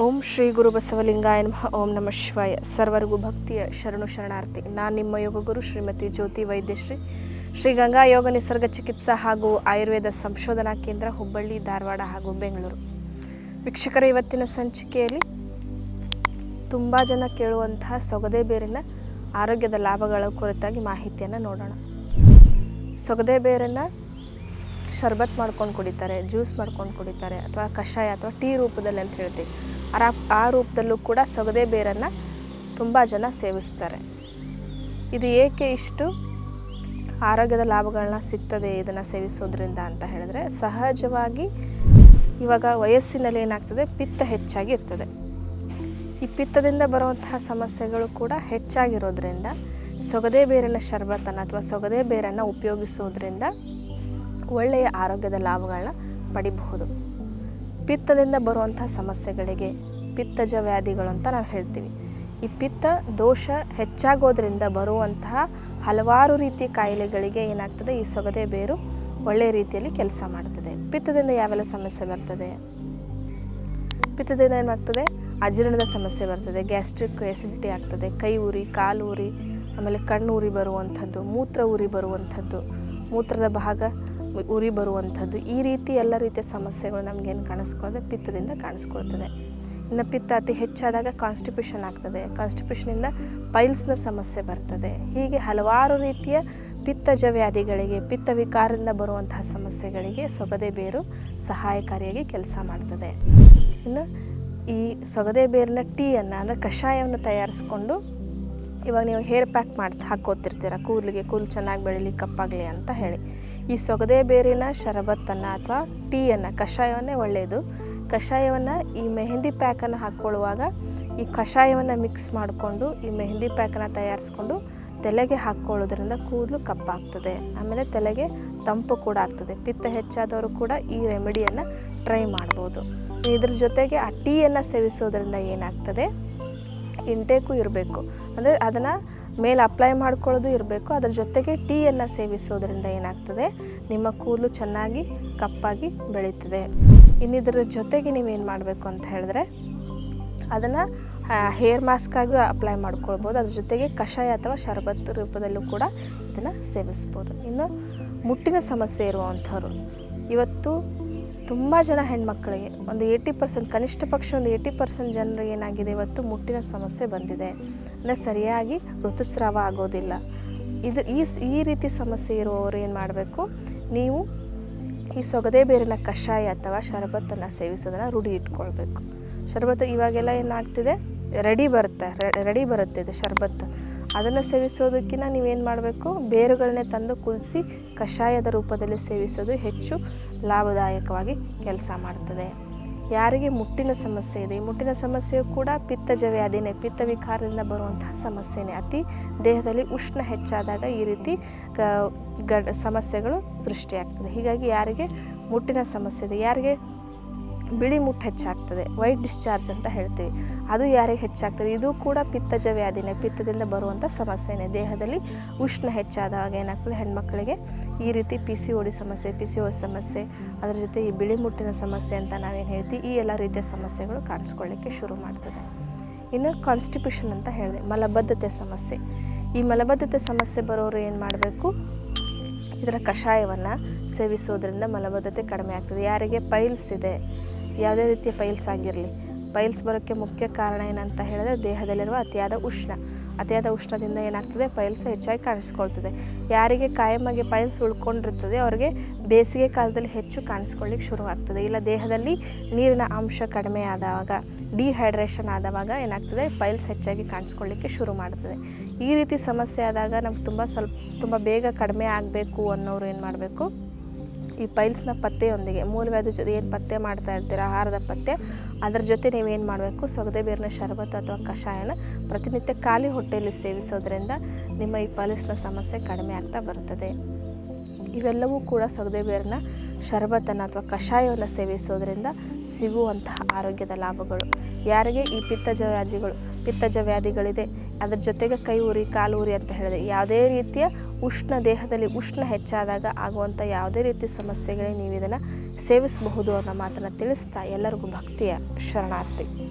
ಓಂ ಶ್ರೀ ಗುರು ಬಸವಲಿಂಗಾಯ ನಮಃ. ಓಂ ನಮಃ ಶಿವಾಯ. ಸರ್ವರಿಗೂ ಭಕ್ತಿಯ ಶರಣು ಶರಣಾರ್ಥಿ. ನಾನು ನಿಮ್ಮ ಯೋಗ ಗುರು ಶ್ರೀಮತಿ ಜ್ಯೋತಿ ವೈದ್ಯಶ್ರೀ. ಶ್ರೀ ಗಂಗಾ ಯೋಗ ನಿಸರ್ಗ ಚಿಕಿತ್ಸಾ ಹಾಗೂ ಆಯುರ್ವೇದ ಸಂಶೋಧನಾ ಕೇಂದ್ರ ಹುಬ್ಬಳ್ಳಿ, ಧಾರವಾಡ ಹಾಗೂ ಬೆಂಗಳೂರು. ವೀಕ್ಷಕರ ಇವತ್ತಿನ ಸಂಚಿಕೆಯಲ್ಲಿ ತುಂಬ ಜನ ಕೇಳುವಂತಹ ಸೊಗದೆ ಬೇರಿನ ಆರೋಗ್ಯದ ಲಾಭಗಳ ಕುರಿತಾಗಿ ಮಾಹಿತಿಯನ್ನು ನೋಡೋಣ. ಸೊಗದೆ ಬೇರನ್ನು ಶರ್ಬತ್ ಮಾಡ್ಕೊಂಡು ಕುಡಿತಾರೆ, ಜ್ಯೂಸ್ ಮಾಡ್ಕೊಂಡು ಕುಡಿತಾರೆ ಅಥವಾ ಕಷಾಯ ಅಥವಾ ಟೀ ರೂಪದಲ್ಲಿ ಅಂತ ಹೇಳ್ತೀವಿ. ಆ ಆ ರೂಪದಲ್ಲೂ ಕೂಡ ಸೊಗದೆ ಬೇರನ್ನು ತುಂಬ ಜನ ಸೇವಿಸ್ತಾರೆ. ಇದು ಏಕೆ ಇಷ್ಟು ಆರೋಗ್ಯದ ಲಾಭಗಳನ್ನ ಸಿಗ್ತದೆ ಇದನ್ನು ಸೇವಿಸೋದ್ರಿಂದ ಅಂತ ಹೇಳಿದ್ರೆ, ಸಹಜವಾಗಿ ಇವಾಗ ವಯಸ್ಸಿನಲ್ಲಿ ಏನಾಗ್ತದೆ, ಪಿತ್ತ ಹೆಚ್ಚಾಗಿ ಇರ್ತದೆ. ಈ ಪಿತ್ತದಿಂದ ಬರುವಂತಹ ಸಮಸ್ಯೆಗಳು ಕೂಡ ಹೆಚ್ಚಾಗಿರೋದ್ರಿಂದ ಸೊಗದೆ ಬೇರಿನ ಶರ್ಬತ್ತನ್ನು ಅಥವಾ ಸೊಗದೆ ಬೇರನ್ನು ಉಪಯೋಗಿಸೋದ್ರಿಂದ ಒಳ್ಳೆಯ ಆರೋಗ್ಯದ ಲಾಭಗಳನ್ನ ಪಡಿಬಹುದು. ಪಿತ್ತದಿಂದ ಬರುವಂಥ ಸಮಸ್ಯೆಗಳಿಗೆ ಪಿತ್ತಜ ವ್ಯಾಧಿಗಳು ಅಂತ ನಾವು ಹೇಳ್ತೀವಿ. ಈ ಪಿತ್ತ ದೋಷ ಹೆಚ್ಚಾಗೋದ್ರಿಂದ ಬರುವಂತಹ ಹಲವಾರು ರೀತಿಯ ಕಾಯಿಲೆಗಳಿಗೆ ಏನಾಗ್ತದೆ? ಈ ಸೊಗದೆ ಬೇರು ಒಳ್ಳೆಯ ರೀತಿಯಲ್ಲಿ ಕೆಲಸ ಮಾಡ್ತದೆ. ಪಿತ್ತದಿಂದ ಯಾವೆಲ್ಲ ಸಮಸ್ಯೆ ಬರ್ತದೆ? ಪಿತ್ತದಿಂದ ಏನಾಗ್ತದೆ? ಅಜೀರ್ಣದ ಸಮಸ್ಯೆ ಬರ್ತದೆ. ಗ್ಯಾಸ್ಟ್ರಿಕ್ ಎಸಿಡಿಟಿ ಆಗ್ತದೆ. ಕೈ ಉರಿ ಕಾಲು ಉರಿ ಆಮೇಲೆ ಕಣ್ಣು ಉರಿ ಬರುವಂಥದ್ದು, ಮೂತ್ರ ಉರಿ ಬರುವಂಥದ್ದು. ಮೂತ್ರದ ಭಾಗ ಉರಿ ಬರುವಂಥದ್ದು ಈ ರೀತಿ ಎಲ್ಲ ರೀತಿಯ ಸಮಸ್ಯೆಗಳು ನಮಗೇನು ಕಾಣಿಸ್ಕೊಳ್ಳೋದು ಪಿತ್ತದಿಂದ ಕಾಣಿಸ್ಕೊಳ್ತದೆ. ಇನ್ನು ಪಿತ್ತ ಅತಿ ಹೆಚ್ಚಾದಾಗ ಕಾನ್ಸ್ಟಿಪ್ಯೂಷನ್ ಆಗ್ತದೆ. ಕಾನ್ಸ್ಟಿಪ್ಯೂಷನಿಂದ ಪೈಲ್ಸ್ನ ಸಮಸ್ಯೆ ಬರ್ತದೆ. ಹೀಗೆ ಹಲವಾರು ರೀತಿಯ ಪಿತ್ತಜ ವ್ಯಾಧಿಗಳಿಗೆ ಪಿತ್ತ ವಿಕಾರದಿಂದ ಬರುವಂತಹ ಸಮಸ್ಯೆಗಳಿಗೆ ಸೊಗದೆ ಬೇರು ಸಹಾಯಕಾರಿಯಾಗಿ ಕೆಲಸ ಮಾಡ್ತದೆ. ಇನ್ನು ಈ ಸೊಗದೆ ಬೇರಿನ ಟೀಯನ್ನು, ಅಂದರೆ ಕಷಾಯವನ್ನು ತಯಾರಿಸ್ಕೊಂಡು ಇವಾಗ ನೀವು ಹೇರ್ ಪ್ಯಾಕ್ ಮಾಡಿ ಹಾಕೋತಿರ್ತೀರ ಕೂದಲಿಗೆ ಕೂದಲು ಚೆನ್ನಾಗಿ ಬೆಳೀಲಿ, ಕಪ್ಪಾಗಲಿ ಅಂತ ಹೇಳಿ. ಈ ಸೊಗದೆ ಬೇರಿನ ಶರಬತ್ತನ್ನು ಅಥವಾ ಟೀಯನ್ನು, ಕಷಾಯವನ್ನೇ ಒಳ್ಳೆಯದು ಕಷಾಯವನ್ನು ಈ ಮೆಹಂದಿ ಪ್ಯಾಕನ್ನು ಹಾಕ್ಕೊಳ್ಳುವಾಗ ಈ ಕಷಾಯವನ್ನು ಮಿಕ್ಸ್ ಮಾಡಿಕೊಂಡು ಈ ಮೆಹಂದಿ ಪ್ಯಾಕನ್ನು ತಯಾರಿಸ್ಕೊಂಡು ತಲೆಗೆ ಹಾಕ್ಕೊಳ್ಳೋದ್ರಿಂದ ಕೂದಲು ಕಪ್ಪಾಗ್ತದೆ. ಆಮೇಲೆ ತಲೆಗೆ ತಂಪು ಕೂಡ ಆಗ್ತದೆ. ಪಿತ್ತ ಹೆಚ್ಚಾದವರು ಕೂಡ ಈ ರೆಮಿಡಿಯನ್ನು ಟ್ರೈ ಮಾಡ್ಬೋದು. ಇದ್ರ ಜೊತೆಗೆ ಆ ಟೀಯನ್ನು ಸೇವಿಸೋದ್ರಿಂದ ಏನಾಗ್ತದೆ? ಇಂಟೇಕು ಇರಬೇಕು. ಅಂದರೆ ಅದನ್ನು ಮೇಲೆ ಅಪ್ಲೈ ಮಾಡ್ಕೊಳ್ಳೋದು ಇರಬೇಕು. ಅದರ ಜೊತೆಗೆ ಟೀಯನ್ನು ಸೇವಿಸೋದ್ರಿಂದ ಏನಾಗ್ತದೆ? ನಿಮ್ಮ ಕೂದಲು ಚೆನ್ನಾಗಿ ಕಪ್ಪಾಗಿ ಬೆಳೀತದೆ. ಇನ್ನಿದ್ರ ಜೊತೆಗೆ ನೀವೇನು ಮಾಡಬೇಕು ಅಂತ ಹೇಳಿದ್ರೆ, ಅದನ್ನು ಹೇರ್ ಮಾಸ್ಕಾಗಿ ಅಪ್ಲೈ ಮಾಡ್ಕೊಳ್ಬೋದು. ಅದ್ರ ಜೊತೆಗೆ ಕಷಾಯ ಅಥವಾ ಶರಬತ್ ರೂಪದಲ್ಲೂ ಕೂಡ ಇದನ್ನು ಸೇವಿಸ್ಬೋದು. ಇನ್ನು ಮುಟ್ಟಿನ ಸಮಸ್ಯೆ ಇರುವಂಥವ್ರು, ಇವತ್ತು ತುಂಬ ಜನ ಹೆಣ್ಮಕ್ಳಿಗೆ ಒಂದು ಏಯ್ಟಿ ಪರ್ಸೆಂಟ್ ಕನಿಷ್ಠ ಪಕ್ಷ ಒಂದು ಏಯ್ಟಿ ಪರ್ಸೆಂಟ್ ಜನರಿಗೆ ಏನಾಗಿದೆ ಇವತ್ತು ಮುಟ್ಟಿನ ಸಮಸ್ಯೆ ಬಂದಿದೆ. ಅಂದರೆ ಸರಿಯಾಗಿ ಋತುಸ್ರಾವ ಆಗೋದಿಲ್ಲ. ಇದು ಈ ಈ ರೀತಿ ಸಮಸ್ಯೆ ಇರುವವರು ಏನು ಮಾಡಬೇಕು? ನೀವು ಈ ಸೊಗದೆ ಬೇರಿನ ಕಷಾಯ ಅಥವಾ ಶರಬತ್ತನ್ನು ಸೇವಿಸೋದನ್ನು ರೂಢಿ ಇಟ್ಕೊಳ್ಬೇಕು. ಶರಬತ್ತು ಇವಾಗೆಲ್ಲ ಏನಾಗ್ತಿದೆ? ರೆಡಿ ಬರುತ್ತೆ. ರೆಡಿ ಬರುತ್ತೆ ಇದು ಶರಬತ್ತು. ಅದನ್ನು ಸೇವಿಸೋದಕ್ಕಿಂತ ನೀವೇನು ಮಾಡಬೇಕು? ಬೇರುಗಳನ್ನೇ ತಂದು ಕುದಿಸಿ ಕಷಾಯದ ರೂಪದಲ್ಲಿ ಸೇವಿಸೋದು ಹೆಚ್ಚು ಲಾಭದಾಯಕವಾಗಿ ಕೆಲಸ ಮಾಡ್ತದೆ. ಯಾರಿಗೆ ಮುಟ್ಟಿನ ಸಮಸ್ಯೆ ಇದೆ? ಮುಟ್ಟಿನ ಸಮಸ್ಯೆಯು ಕೂಡ ಪಿತ್ತಜ ಅದೇನೇ? ಪಿತ್ತ ವಿಕಾರದಿಂದ ಬರುವಂತಹ ಸಮಸ್ಯೆನೇ. ಅತಿ ದೇಹದಲ್ಲಿ ಉಷ್ಣ ಹೆಚ್ಚಾದಾಗ ಈ ರೀತಿ ಗಡ್, ಸಮಸ್ಯೆಗಳು ಸೃಷ್ಟಿಯಾಗ್ತದೆ. ಹೀಗಾಗಿ ಯಾರಿಗೆ ಮುಟ್ಟಿನ ಸಮಸ್ಯೆ ಇದೆ? ಯಾರಿಗೆ ಬಿಳಿ ಮುಟ್ಟು ಹೆಚ್ಚಾಗ್ತದೆ ವೈಟ್ ಡಿಸ್ಚಾರ್ಜ್ ಅಂತ ಹೇಳ್ತೀವಿ. ಅದು ಯಾರಿಗೆ ಹೆಚ್ಚಾಗ್ತದೆ? ಇದು ಕೂಡ ಪಿತ್ತಜ ವ್ಯಾಧಿನೇ, ಪಿತ್ತದಿಂದ ಬರುವಂಥ ಸಮಸ್ಯೆನೇ. ದೇಹದಲ್ಲಿ ಉಷ್ಣ ಹೆಚ್ಚಾದಾಗ ಏನಾಗ್ತದೆ? ಹೆಣ್ಮಕ್ಳಿಗೆ ಈ ರೀತಿ ಪಿ ಸಿ ಓಡಿ ಸಮಸ್ಯೆ ಪಿ ಸಿ ಓ ಸಮಸ್ಯೆ, ಅದರ ಜೊತೆ ಈ ಬಿಳಿ ಮುಟ್ಟಿನ ಸಮಸ್ಯೆ ಅಂತ ನಾವೇನು ಹೇಳ್ತೀವಿ? ಈ ಎಲ್ಲ ರೀತಿಯ ಸಮಸ್ಯೆಗಳು ಕಾಣಿಸ್ಕೊಳ್ಳಿಕ್ಕೆ ಶುರು ಮಾಡ್ತದೆ. ಇನ್ನು ಕಾನ್ಸ್ಟಿಪ್ಯೂಷನ್ ಅಂತ ಹೇಳಿದೆ, ಮಲಬದ್ಧತೆ ಸಮಸ್ಯೆ. ಈ ಮಲಬದ್ಧತೆ ಸಮಸ್ಯೆ ಬರೋರು ಏನು ಮಾಡಬೇಕು? ಇದರ ಕಷಾಯವನ್ನು ಸೇವಿಸೋದ್ರಿಂದ ಮಲಬದ್ಧತೆ ಕಡಿಮೆ ಆಗ್ತದೆ. ಯಾರಿಗೆ? ಪೈಲ್ಸ್ ಇದೆ. ಯಾವುದೇ ರೀತಿಯ ಪೈಲ್ಸ್ ಆಗಿರಲಿ. ಪೈಲ್ಸ್ ಬರೋಕ್ಕೆ ಮುಖ್ಯ ಕಾರಣ ಏನಂತ ಹೇಳಿದ್ರೆ ದೇಹದಲ್ಲಿರುವ ಅತಿಯಾದ ಉಷ್ಣ. ಅತಿಯಾದ ಉಷ್ಣದಿಂದ ಏನಾಗ್ತದೆ? ಪೈಲ್ಸ್ ಹೆಚ್ಚಾಗಿ ಕಾಣಿಸ್ಕೊಳ್ತದೆ. ಯಾರಿಗೆ ಕಾಯಮಾಗಿ ಪೈಲ್ಸ್ ಉಳ್ಕೊಂಡಿರ್ತದೆ ಅವರಿಗೆ ಬೇಸಿಗೆ ಕಾಲದಲ್ಲಿ ಹೆಚ್ಚು ಕಾಣಿಸ್ಕೊಳ್ಳಿಕ್ಕೆ ಶುರುವಾಗ್ತದೆ. ಇಲ್ಲ, ದೇಹದಲ್ಲಿ ನೀರಿನ ಅಂಶ ಕಡಿಮೆ ಆದಾಗ ಡಿಹೈಡ್ರೇಷನ್ ಆದವಾಗ ಏನಾಗ್ತದೆ? ಪೈಲ್ಸ್ ಹೆಚ್ಚಾಗಿ ಕಾಣಿಸ್ಕೊಳ್ಳಿಕ್ಕೆ ಶುರು ಮಾಡ್ತದೆ. ಈ ರೀತಿ ಸಮಸ್ಯೆ ಆದಾಗ ನಮ್ಗೆ ತುಂಬ ಸ್ವಲ್ಪ, ತುಂಬ ಬೇಗ ಕಡಿಮೆ ಆಗಬೇಕು ಅನ್ನೋರು ಏನು ಮಾಡಬೇಕು? ಈ ಪೈಲ್ಸ್ನ ಪತ್ತೆಯೊಂದಿಗೆ, ಮೂಲವ್ಯಾಧಿ ಜೊತೆ ಏನು ಪತ್ತೆ ಮಾಡ್ತಾ ಇರ್ತೀರ, ಆಹಾರದ ಪತ್ತೆ, ಅದರ ಜೊತೆ ನೀವೇನು ಮಾಡಬೇಕು? ಸೊಗದೆ ಬೇರಿನ ಶರಬತ್ ಅಥವಾ ಕಷಾಯನ ಪ್ರತಿನಿತ್ಯ ಖಾಲಿ ಹೊಟ್ಟೆಯಲ್ಲಿ ಸೇವಿಸೋದ್ರಿಂದ ನಿಮ್ಮ ಈ ಪೈಲ್ಸ್ನ ಸಮಸ್ಯೆ ಕಡಿಮೆ ಆಗ್ತಾ ಬರ್ತದೆ ಇವೆಲ್ಲವೂ ಕೂಡ ಸೊಗದೆ ಬೇರಿನ ಶರಬತ್ತನ್ನು ಅಥವಾ ಕಷಾಯವನ್ನು ಸೇವಿಸೋದ್ರಿಂದ ಸಿಗುವಂತಹ ಆರೋಗ್ಯದ ಲಾಭಗಳು. ಯಾರಿಗೆ? ಈ ಪಿತ್ತಜ ವ್ಯಾಧಿಗಳು ಪಿತ್ತಜ ವ್ಯಾಧಿಗಳಿದೆ ಅದರ ಜೊತೆಗೆ ಕೈ ಉರಿ ಕಾಲು ಉರಿ ಅಂತ ಹೇಳಿದೆ. ಯಾವುದೇ ರೀತಿಯ ಉಷ್ಣ ದೇಹದಲ್ಲಿ ಉಷ್ಣ ಹೆಚ್ಚಾದಾಗ ಆಗುವಂಥ ಯಾವುದೇ ರೀತಿ ಸಮಸ್ಯೆಗಳೇ ನೀವು ಇದನ್ನು ಸೇವಿಸಬಹುದು ಅನ್ನೋ ಮಾತನ್ನು ತಿಳಿಸ್ತಾ ಎಲ್ಲರಿಗೂ ಭಕ್ತಿಯ ಶರಣಾರ್ಥಿ.